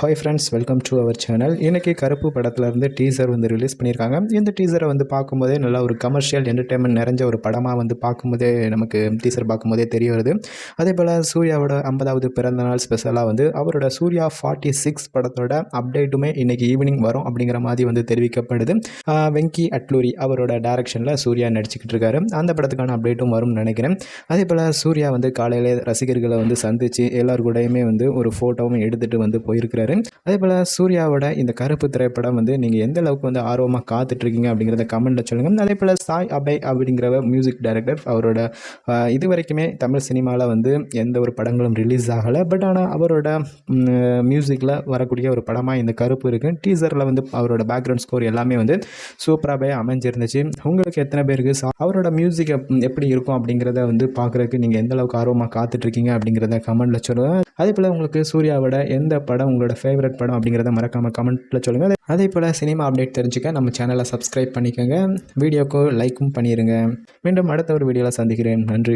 Hi friends welcome to our channel இன்றைக்கி கருப்பு படத்துலேருந்து teaser வந்து ரிலீஸ் பண்ணியிருக்காங்க. இந்த டீசரை வந்து பார்க்கும்போதே நல்லா ஒரு கமர்ஷியல் என்டர்டெயின்மெண்ட் நிறைஞ்ச ஒரு படமாக வந்து பார்க்கும்போதே நமக்கு டீசர் பார்க்கும்போதே தெரிய வருது. அதே போல் சூர்யாவோட ஐம்பதாவது பிறந்த நாள் ஸ்பெஷலாக வந்து அவரோட சூர்யா ஃபார்ட்டி சிக்ஸ் படத்தோட அப்டேட்டுமே இன்றைக்கி ஈவினிங் வரும் அப்படிங்கிற மாதிரி வந்து தெரிவிக்கப்படுது. வெங்கி அட்லூரி அவரோட டேரக்ஷனில் சூர்யா நடிச்சுக்கிட்டு இருக்காரு. அந்த படத்துக்கான அப்டேட்டும் வரும்னு நினைக்கிறேன். அதே போல் சூர்யா வந்து காலையிலே ரசிகர்களை வந்து சந்தித்து எல்லார் கூடயுமே வந்து ஒரு ஃபோட்டோவும் எடுத்துகிட்டு வந்து போயிருக்கிறாரு. அதே போல் சூர்யாவோட இந்த கருப்பு திரைப்படம் வந்து நீங்கள் எந்த அளவுக்கு வந்து ஆர்வமாக காத்துட்ருக்கீங்க அப்படிங்கிறத கமெண்ட்டில் சொல்லுங்கள் அதே போல் சாய் அபய் அப்படிங்கிற மியூசிக் டைரக்டர் அவரோட இது வரைக்குமே தமிழ் சினிமாவில் வந்து எந்த ஒரு படங்களும் ரிலீஸ் ஆகலை. பட் ஆனால் அவரோட மியூசிக்கில் வரக்கூடிய ஒரு படமாக இந்த கருப்பு இருக்குது டீசரில் வந்து அவரோட பேக்ரவுண்ட் ஸ்கோர் எல்லாமே வந்து சூப்பராகவே அமைஞ்சிருந்துச்சு. உங்களுக்கு எத்தனை பேருக்கு அவரோட மியூசிக் எப்படி இருக்கும் அப்படிங்கிறத வந்து பார்க்குறதுக்கு நீங்கள் எந்த அளவுக்கு ஆர்வமாக காத்துட்ருக்கீங்க அப்படிங்கிறத கமெண்ட்டில் சொல்லுங்கள் அதே போல் உங்களுக்கு சூர்யாவோட எந்த படம் உங்களோட ஃபேவரட் படம் அப்படிங்கிறத மறக்காமல் கமெண்ட்டில் சொல்லுங்கள் அதே போல் சினிமா அப்டேட் தெரிஞ்சுக்க நம்ம சேனலை சப்ஸ்கிரைப் பண்ணிக்கோங்க. வீடியோக்கு லைக்கும் பண்ணிடுங்க மீண்டும் அடுத்த ஒரு வீடியோவில் சந்திக்கிறேன். நன்றி.